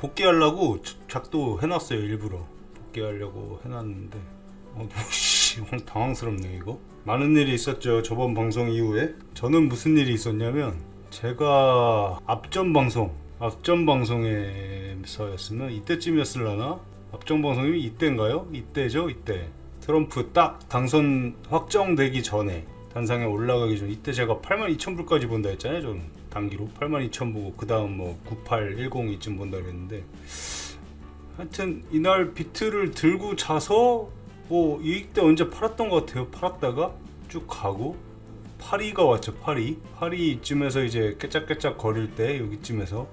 복귀하려고 자- 작도 해놨어요 일부러. 복귀하려고 해놨는데. 어, 씨, 당황스럽네 이거. 많은 일이 있었죠 저번 방송 이후에. 저는 무슨 일이 있었냐면 제가 앞전 방송 앞전 방송에서였으면 이때쯤이었을라나? 앞전 방송이 이때인가요? 이때죠 이때. 트럼프 딱 당선 확정되기 전에 단상에 올라가기 전 이때 제가 82,000불까지 본다 했잖아요 저는 단기로 82,000 보고 그 다음 뭐 9810 이쯤 본다 그랬는데 하여튼 이날 비트를 들고 자서 뭐 이때 언제 팔았던 것 같아요. 팔았다가 쭉 가고 파리가 왔죠 파리. 파리 이쯤에서 이제 깨짝깨짝 거릴 때 여기쯤에서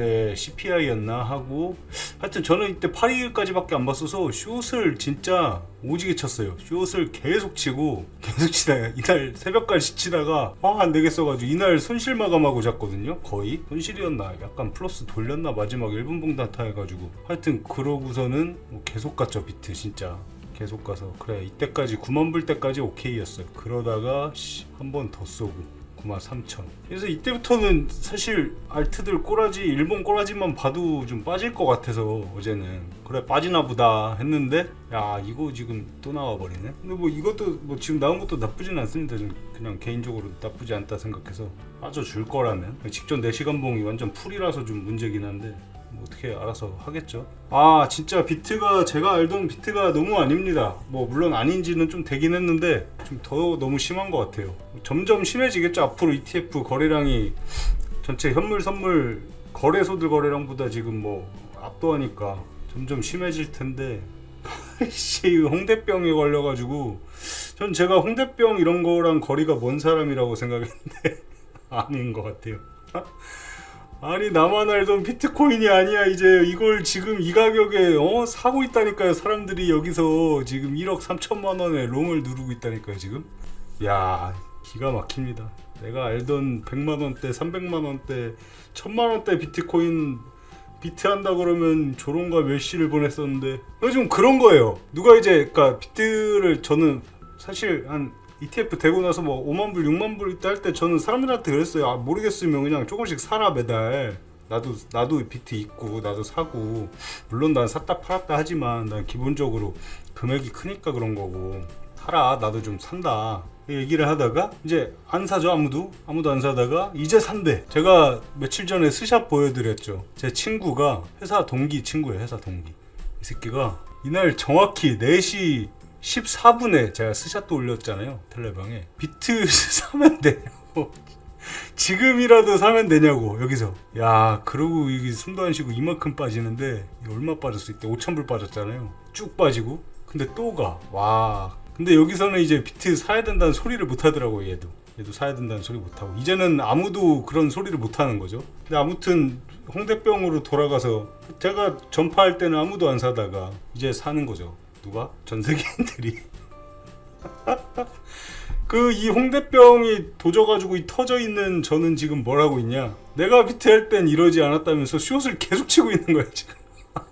이때 CPI였나 하고 하여튼 저는 이때 파리까지밖에 안 봤어서 숏을 진짜 오지게 쳤어요. 숏을 계속 치고 계속 치다가 이날 새벽까지 치다가 아 안 되겠어가지고 이날 손실 마감하고 잤거든요. 거의. 손실이었나? 약간 플러스 돌렸나? 마지막 1분 봉다타 해가지고. 하여튼 그러고서는 뭐 계속 갔죠 비트. 진짜. 계속 가서. 그래 이때까지 9만 불 때까지 오케이였어요. 그러다가 한 번 더 쏘고 9만 3천. 그래서 이때부터는 사실 알트들 꼬라지 일본 꼬라지만 봐도 좀 빠질 것 같아서 어제는. 그래 빠지나 보다 했는데 야 이거 지금 또 나와 버리네. 근데 뭐 이것도 뭐 지금 나온 것도 나쁘진 않습니다. 좀 그냥 개인적으로 나쁘지 않다 생각해서 빠져 줄 거라면. 직전 4시간 봉이 완전 풀이라서 좀 문제긴 한데 뭐 어떻게 알아서 하겠죠. 아 진짜 비트가 제가 알던 비트가 너무 아닙니다. 뭐 물론 아닌지는 좀 되긴 했는데 좀 더 너무 심한 것 같아요. 점점 심해지겠죠. 앞으로 ETF 거래량이 전체 현물 선물 거래소들 거래량보다 지금 뭐 압도하니까 점점 심해질 텐데 씨 홍대병에 걸려가지고 전 제가 홍대병 이런 거랑 거리가 먼 사람이라고 생각했는데 아닌 것 같아요. 아니 나만 알던 비트코인이 아니야. 이제 이걸 지금 이 가격에 어? 사고 있다니까요 사람들이 여기서. 지금 1억 3천만 원에 롱을 누르고 있다니까요 지금. 야 기가 막힙니다. 내가 알던 100만 원대 300만 원대 1000만 원대 비트코인 비트 한다 그러면 조롱과 멸시를 보냈었는데. 어, 좀 그런 거예요. 누가 이제 그러니까 비트를 저는 사실 한 ETF 되고 나서 뭐 5만 불, 6만 불 이때 할 때 저는 사람들한테 그랬어요. 아, 모르겠으면 그냥 조금씩 사라 매달. 나도 나도 비트 있고 나도 사고. 물론 난 샀다 팔았다 하지만 난 기본적으로 금액이 크니까 그런 거고. 사라 나도 좀 산다. 얘기를 하다가 이제 안 사죠 아무도. 아무도 안 사다가 이제 산대. 제가 며칠 전에 스샷 보여드렸죠. 제 친구가 회사 동기 친구예요 회사 동기. 이 새끼가 이날 정확히 4시 14분에 제가 스샷도 올렸잖아요 텔레방에. 비트 사면 되냐고 지금이라도 사면 되냐고 여기서. 야 그러고 이게 숨도 안 쉬고 이만큼 빠지는데 얼마 빠졌어 이때 5천불 빠졌잖아요. 쭉 빠지고. 근데 또가와. 근데 여기서는 이제 비트 사야 된다는 소리를 못 하더라고 얘도. 얘도 사야 된다는 소리 못 하고. 이제는 아무도 그런 소리를 못 하는 거죠. 근데 아무튼 홍대병으로 돌아가서 제가 전파할 때는 아무도 안 사다가 이제 사는 거죠 누가 전 세계인들이 그 이 홍대병이 도져가지고 이 터져 있는 저는 지금 뭘 하고 있냐? 내가 비트 할땐 이러지 않았다면서 숏을 계속 치고 있는 거야 지금.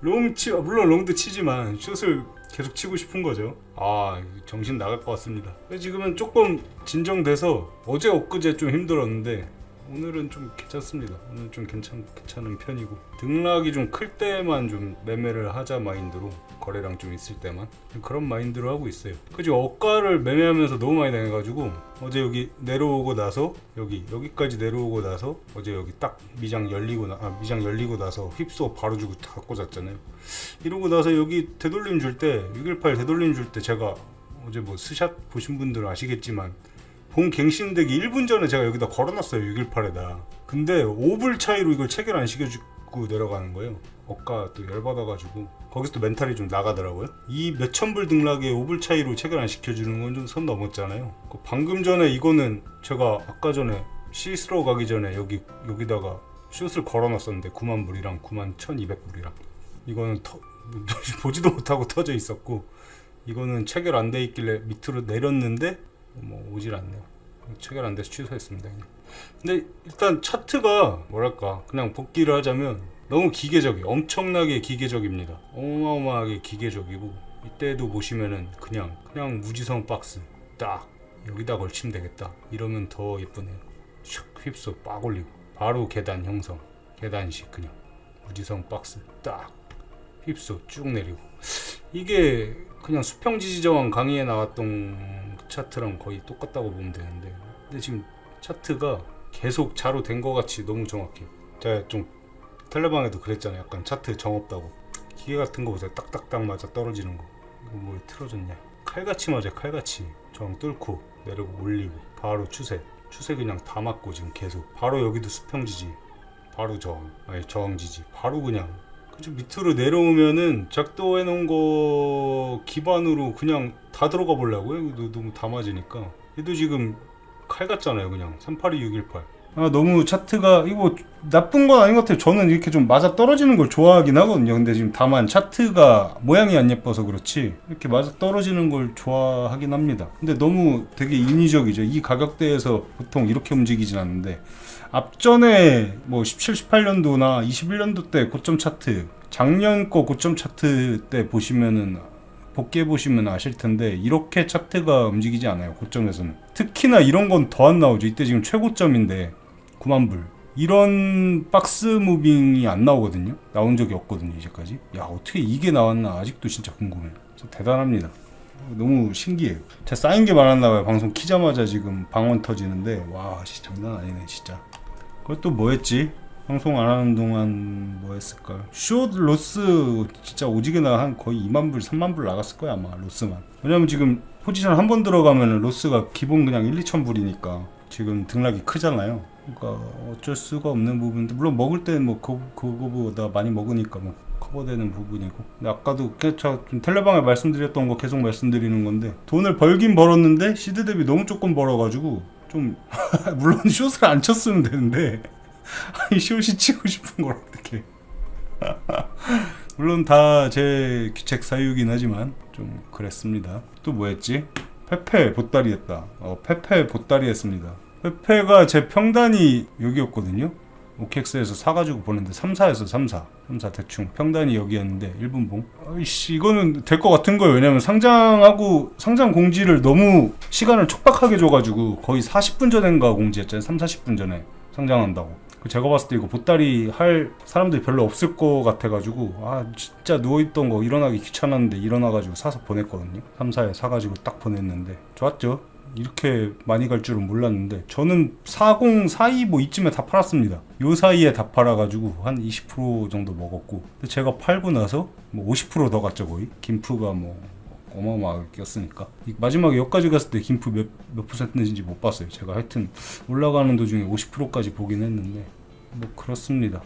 롱 치, 물론 롱도 치지만 숏을 계속 치고 싶은 거죠. 아 정신 나갈 것 같습니다. 지금은 조금 진정돼서 어제 엊그제 좀 힘들었는데 오늘은 좀 괜찮습니다. 오늘 좀 괜찮 괜찮은 편이고 등락이 좀 클 때만 좀 매매를 하자 마인드로 거래량 좀 있을 때만 좀 그런 마인드로 하고 있어요. 그지 억가를 매매하면서 너무 많이 당해가지고 어제 여기 내려오고 나서 여기 여기까지 내려오고 나서 어제 여기 딱 미장 열리고 나 아, 미장 열리고 나서 휩소 바로 주고 다 꽂았잖아요. 이러고 나서 여기 되돌림 줄 때 618 되돌림 줄 때 제가 어제 뭐 스샷 보신 분들은 아시겠지만 본 갱신되기 1분 전에 제가 여기다 걸어놨어요 618에다. 근데 5불 차이로 이걸 체결 안 시켜주고 내려가는 거예요. 억가 또 열받아가지고. 거기서 또 멘탈이 좀 나가더라고요. 이 몇천 불 등락에 5불 차이로 체결 안 시켜주는 건 좀 선 넘었잖아요. 그 방금 전에 이거는 제가 아까 전에 시스로 가기 전에 여기 여기다가 슛을 걸어놨었는데 9만 불이랑 9만 1200불이랑. 이거는 터, 보지도 못하고 터져 있었고 이거는 체결 안 돼 있길래 밑으로 내렸는데 뭐 오질 않네요. 체결 안 돼서 취소했습니다. 그냥. 근데 일단 차트가 뭐랄까 그냥 복귀를 하자면 너무 기계적이 엄청나게 기계적입니다. 어마어마하게 기계적이고 이때도 보시면은 그냥 그냥 무지성 박스 딱 여기다 걸치면 되겠다. 이러면 더 예쁘네요. 샥 휩써 빡 올리고 바로 계단 형성 계단식 그냥 무지성 박스 딱 휩소 쭉 내리고 이게 그냥 수평지지저항 강의에 나왔던 그 차트랑 거의 똑같다고 보면 되는데. 근데 지금 차트가 계속 자로 된 것 같이 너무 정확해요. 제가 좀 텔레방에도 그랬잖아요. 약간 차트 정없다고. 기계 같은 거 보세요. 딱딱딱 맞아 떨어지는 거. 이거 뭐 틀어졌냐? 칼같이 맞아 칼같이. 저항 뚫고 내리고 올리고. 바로 추세. 추세 그냥 다 맞고 지금 계속. 바로 여기도 수평지지. 바로 저항. 아니 저항지지. 바로 그냥 그 좀 밑으로 내려오면은 작도해 놓은 거 기반으로 그냥 다 들어가 보려고요? 너무 다 맞으니까. 얘도 지금 칼 같잖아요 그냥. 382618 아 너무 차트가 이거 나쁜 건 아닌 것 같아요. 저는 이렇게 좀 맞아 떨어지는 걸 좋아하긴 하거든요. 근데 지금 다만 차트가 모양이 안 예뻐서 그렇지 이렇게 맞아 떨어지는 걸 좋아하긴 합니다. 근데 너무 되게 인위적이죠. 이 가격대에서 보통 이렇게 움직이진 않는데 앞전에 뭐 17, 18년도나 21년도 때 고점 차트 작년 거 고점 차트 때 보시면은 복귀해 보시면 아실 텐데 이렇게 차트가 움직이지 않아요 고점에서는. 특히나 이런 건 더 안 나오죠. 이때 지금 최고점인데 9만 불. 이런 박스 무빙이 안 나오거든요. 나온 적이 없거든요 이제까지. 야 어떻게 이게 나왔나 아직도 진짜 궁금해요 진짜 대단합니다. 너무 신기해요. 제가 쌓인 게 많았나 봐요. 방송 키자마자 지금 방언 터지는데. 와 진짜 장난 아니네 진짜 그것도 뭐 했지 방송 안 하는 동안 뭐 했을까? 숏 로스 진짜 오지게나 한 거의 2만 불, 3만 불 나갔을 거야 아마 로스만. 왜냐면 지금 포지션 한 번 들어가면 로스가 기본 그냥 1, 2천 불이니까 지금 등락이 크잖아요. 그러니까 어쩔 수가 없는 부분인데 물론 먹을 때는 뭐 그, 그거보다 많이 먹으니까 뭐 커버되는 부분이고 근데 아까도 제가 좀 텔레방에 말씀드렸던 거 계속 말씀드리는 건데 돈을 벌긴 벌었는데 시드 대비 너무 조금 벌어가지고 좀 물론 숏을 안 쳤으면 되는데 아니 숏이 치고 싶은 걸 어떻게. 물론 다 제 귀책 사유긴 하지만 좀 그랬습니다. 또 뭐였지? 페페 보따리 했다. 어 페페 보따리 했습니다. 페페가 제 평단이 여기였거든요 OKX에서 사가지고 보냈는데 3사에서 3사. 3사 대충. 평단이 여기였는데 1분봉. 아이씨 이거는 될 것 같은 거예요. 왜냐면 상장하고 상장 공지를 너무 시간을 촉박하게 줘가지고 거의 40분 전인가 공지했잖아요. 3, 40분 전에 상장한다고. 그 제가 봤을 때 이거 보따리 할 사람들이 별로 없을 것 같아가지고 아 진짜 누워있던 거 일어나기 귀찮았는데 일어나가지고 사서 보냈거든요. 3사에 사가지고 딱 보냈는데. 좋았죠 이렇게 많이 갈 줄은 몰랐는데 저는 40, 42 뭐 이쯤에 다 팔았습니다. 요 사이에 다 팔아가지고 한 20% 정도 먹었고 근데 제가 팔고 나서 뭐 50%더 갔죠 거의. 김프가 뭐 어마어마하게 꼈으니까. 이 마지막에 여기까지 갔을 때 김프 몇, 몇 퍼센트인지 못 봤어요. 제가 하여튼 올라가는 도중에 50%까지 보긴 했는데 뭐 그렇습니다